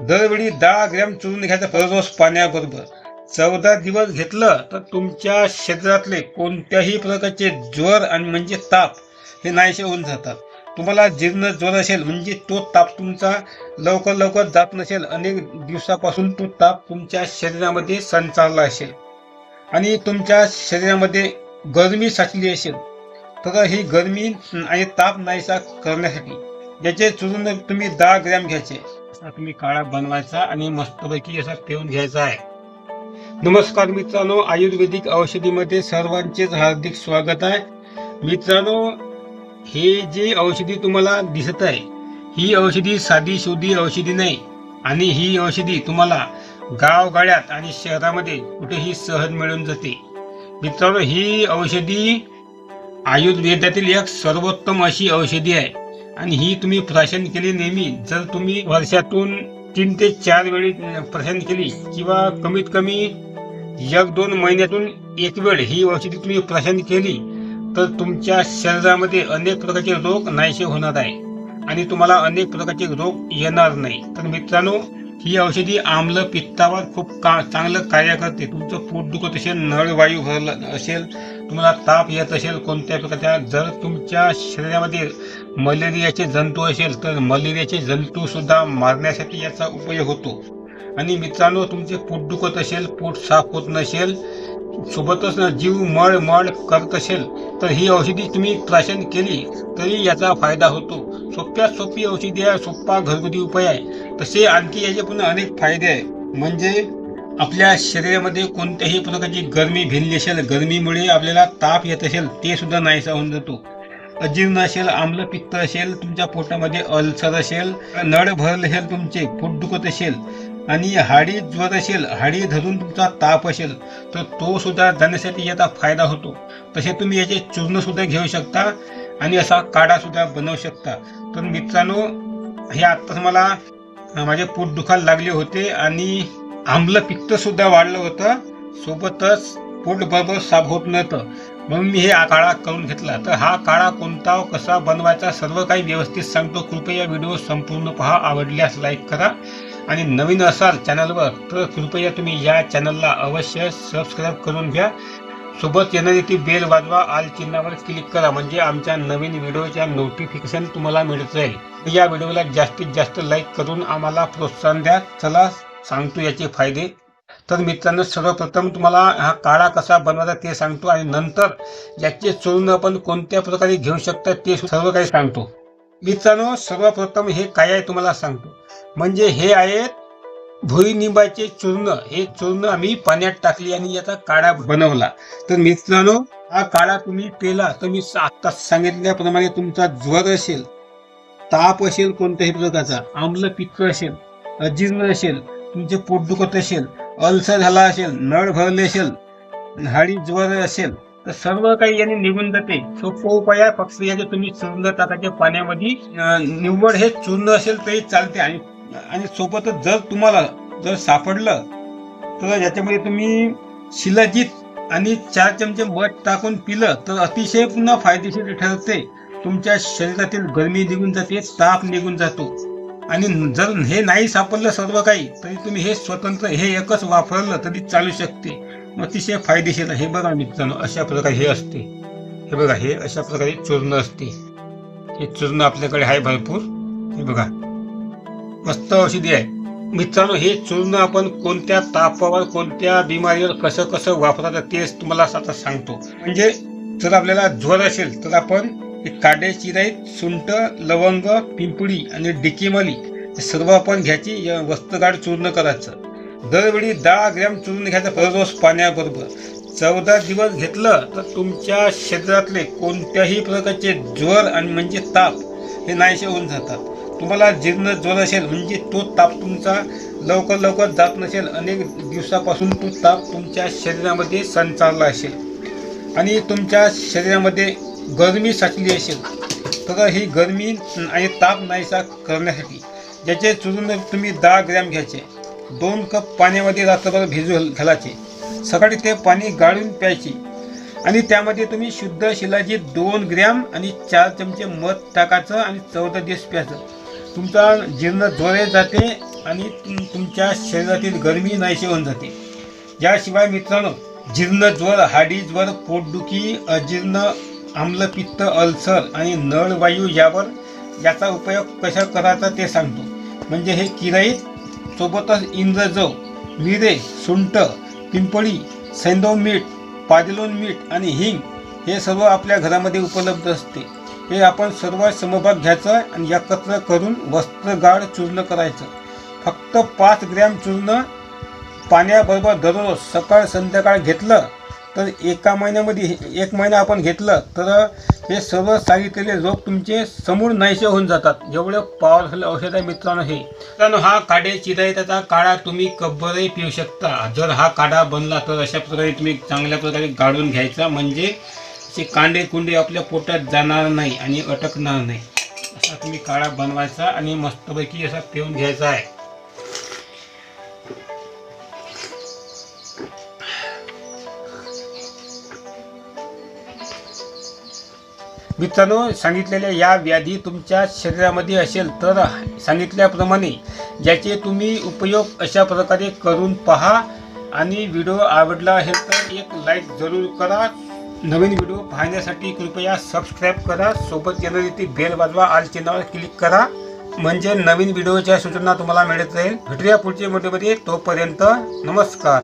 दरवेळी दहा ग्रॅम चुरून घ्यायचं रोज पाण्याबरोबर. चौदा दिवस घेतलं तर तुमच्या शरीरातले कोणत्याही प्रकारचे ज्वर आणि म्हणजे ताप हे नाहीसे होऊन जातात. तुम्हाला जीर्ण ज्वर असेल म्हणजे तो ताप तुमचा लवकर लवकर जात नसेल. अनेक दिवसापासून तो ताप तुमच्या शरीरामध्ये संचारला असेल. आणि तुमच्या शरीरामध्ये गरमी साचली असेल तर ही गरमी आणि ताप नाहीसा करण्यासाठी याचे चुरून तुम्ही दहा ग्रॅम घ्यायचे. असा तुम्ही काळा बनवायचा आणि मस्तपैकी असा ठेवून घ्यायचा आहे. नमस्कार मित्रांनो आयुर्वेदिक औषधीमध्ये सर्वांचेच हार्दिक स्वागत आहे. मित्रांनो हे जे औषधी तुम्हाला दिसत आहे ही औषधी साधी शोधी औषधी नाही आणि ही औषधी तुम्हाला गावगाड्यात आणि शहरामध्ये कुठेही सहज मिळून जाते. मित्रांनो ही औषधी आयुर्वेदातील एक सर्वोत्तम अशी औषधी आहे. आणि ही तुम्ही प्राशन केली नेहमी. जर तुम्ही वर्षातून तीन ते चार वेळी प्राशन केली किंवा कमीत कमी एक दोन महिन्यातून एक वेळ ही औषधी तुम्ही प्राशन केली तर तुमच्या शरीरामध्ये अनेक प्रकारचे रोग नाहीसे होणार आहे. आणि तुम्हाला अनेक प्रकारचे रोग येणार नाही. तर मित्रांनो ही औषधी आम्ल पित्तावर खूप का चांगलं कार्य करते. तुमचं पोट दुखत असेल नळवायू भरलं असेल तुम्हाला ताप येत असेल कोणत्या प्रकारच्या जर तुमच्या शरीरामध्ये मलेरियाचे जंतू असेल तर मलेरियाचे जंतू सुद्धा मारण्यासाठी याचा उपयोग होतो. आणि मित्रांनो तुमचे पोट दुखत असेल पोट साफ होत नसेल सोबतच ना जीव मळ मळ करत असेल तर ही औषधी तुम्ही प्राशन केली तरी याचा फायदा होतो. सोप्यात सोपी औषधी आहे सोपा घरगुती उपाय आहे. तसे आणखी याचे पण अनेक फायदे आहे. म्हणजे आपल्या शरीरामध्ये कोणत्याही प्रकारची गरमी भिनली असेल गरमीमुळे आपल्याला ताप येत असेल ते सुद्धा नाहीसा होऊन जातो. अजीर्ण असेल आम्ल पित्त असेल तुमच्या पोटामध्ये अल्सर असेल नळ भरले असेल तुमचे पोट दुखत असेल आणि हाडी ज्वर असेल हाडी धरून तुमचा ताप असेल तर तो सुद्धा जाण्यासाठी याचा फायदा होतो. तसे तुम्ही याचे चूर्ण सुद्धा घेऊ शकता आणि असा काढा सुद्धा बनवू शकता. तर मित्रांनो हे आत्ताच मला माझे पोट दुखायला लागले होते आणि आम्ल पित्त सुद्धा वाढलं होतं. सोबतच पोट बरोबर साफ होत नव्हतं. म्हणून मी हे काळा करून घेतला. तर हा काळा कोणता कसा बनवायचा सर्व काही व्यवस्थित सांगतो. कृपया व्हिडिओ संपूर्ण पहा. आवडल्यास लाईक करा. आणि नवीन असाल चॅनलवर तर कृपया तुम्ही या चॅनलला अवश्य सबस्क्राईब करून घ्या. सोबत येणारी ती बेल वाजवा. आल चिन्हावर क्लिक करा. म्हणजे आमच्या नवीन व्हिडिओच्या नोटिफिकेशन तुम्हाला मिळत जाईल या व्हिडिओला जास्तीत जास्त लाईक करून आम्हाला प्रोत्साहन द्या. चला सांगतो याचे फायदे. तर मित्रांनो सर्वप्रथम तुम्हाला हा काळा कसा बनवायचा ते सांगतो आणि नंतर याचे चूर्ण आपण कोणत्या प्रकारे घेऊ शकता ते सर्व काही सांगतो. मित्रांनो सर्वप्रथम हे काय आहे तुम्हाला सांगतो. म्हणजे हे आहेत भुईनिंबाचे चूर्ण. हे चूर्ण आम्ही पाण्यात टाकली आणि याचा काळा बनवला. तर मित्रांनो हा काळा तुम्ही पेला तर मी आता सांगितल्याप्रमाणे तुमचा ज्वर असेल ताप असेल कोणत्याही प्रकारचा आम्ल पित्त असेल अजीर्ण असेल तुमचे पोट दुखत असेल अल्सर झाला असेल नळ भरले असेल हाडी ज्वर असेल तर सर्व काही याने निघून जाते. सोपं उपाय आहे फक्त याचे तुम्ही चूर्ण ताकाच्या पाण्यामध्ये निव्वळ हे चूर्ण असेल तरी चालते. आणि आणि सोबतच जर तुम्हाला जर सापडलं तर याच्यामध्ये तुम्ही शिलाजीत आणि चार चमचे मध टाकून पिलं तर अतिशय पुन्हा फायदेशीर ठरते. तुमच्या शरीरातील गरमी निघून जाते ताप निघून जातो. आणि जर हे नाही सापडलं सर्व काही तरी तुम्ही हे स्वतंत्र हे एकच वापरलं तरी चालू शकते. अतिशय फायदेशीर हे बघा मित्रांनो अशा प्रकारे हे असते. हे बघा हे अशा प्रकारे चूर्ण असते. हे चूर्ण आपल्याकडे आहे भरपूर. हे बघा. मस्त औषधी आहे. मित्रांनो हे चूर्ण आपण कोणत्या तापावर कोणत्या बिमारीवर कसं कसं वापरायचं तेच तुम्हाला आता सांगतो. म्हणजे जर आपल्याला ज्वर असेल तर आपण काडे चिराईत सुंट लवंग पिंपळी आणि डिकीमली हे सर्व आपण घ्यायची या वस्त्रगाड चूर्ण करायचं. दरवेळी दहा ग्रॅम चूर्ण घ्यायचं दररोज पाण्याबरोबर. चौदा दिवस घेतलं तर तुमच्या शरीरातले कोणत्याही प्रकारचे ज्वर आणि म्हणजे ताप हे नाहीसे होऊन जातात. तुम्हाला जीर्ण ज्वर असेल म्हणजे तो ताप तुमचा लवकर लवकर जात नसेल. अनेक दिवसापासून तो ताप तुमच्या शरीरामध्ये संचारला असेल. आणि तुमच्या शरीरामध्ये गरमी साचली असेल तर ही गरमी आणि ताप नाहीसा करण्यासाठी ज्याचे चुरून तुम्ही दहा ग्रॅम घ्यायचे दोन कप पाण्यामध्ये रात्रभर भिजू घालायचे सकाळी ते पाणी गाळून प्यायचे आणि त्यामध्ये तुम्ही शुद्ध शिलाजी दोन ग्रॅम आणि चार चमचे मध टाकायचं आणि चौदा दिवस प्यायचं. तुमचा जीर्ण ज्वर जाते आणि तुमच्या शरीरातील गरमी नाहीशी होऊन जाते. याशिवाय मित्रांनो जीर्ण ज्वर हाडी ज्वर पोटदुखी अजीर्ण आम्लपित्त अल्सर आणि नळवायू यावर याचा उपयोग कशा करायचा ते सांगतो. म्हणजे हे किराईत सोबतच इंद्रजव मिरे सुंट पिंपळी सैंदव मीठ पादिलोन मीठ आणि हिंग हे सर्व आपल्या घरामध्ये उपलब्ध असते. हे आपण सर्व समभाग घ्यायचं आणि एकत्र करून वस्त्रगाळ चूर्ण करायचं. फक्त पाच ग्रॅम चूर्ण पाण्याबरोबर दररोज सकाळ संध्याकाळ घेतलं तर एका महिन्यामध्ये हे- एक महिना आपण घेतलं तर हे सर्व सांगितलेले रोग तुमचे समूळ नाहीसे होऊन जातात. एवढं पॉवरफुल औषध आहे मित्रांनो हे. मित्रांनो हा काढे चिरायताचा काढा तुम्ही कब्बरही पिऊ शकता. जर हा काढा बनला तर अशा प्रकारे तुम्ही चांगल्या प्रकारे गाळून घ्यायचा. म्हणजे असे कांडे कुंडे आपल्या पोटात जाणार नाही आणि अटकणार नाही. असा तुम्ही काढा बनवायचा आणि मस्तपैकी असा पिऊन घ्यायचा आहे. मित्रांनो सांगितलेल्या या व्याधी तुमच्या शरीरामध्ये असेल तर सांगितल्याप्रमाणे ज्याचे तुम्ही उपयोग अशा प्रकारे करून पहा. आणि व्हिडिओ आवडला असेल तर एक लाईक जरूर करा. नवीन व्हिडिओ पाहण्यासाठी कृपया सबस्क्राईब करा. सोबत येणारी ती बेल वाजवा आल चिन्हावर क्लिक करा. म्हणजे नवीन व्हिडिओच्या सूचना तुम्हाला मिळत राहील. भेटूया पुढच्या व्हिडिओमध्ये तोपर्यंत नमस्कार.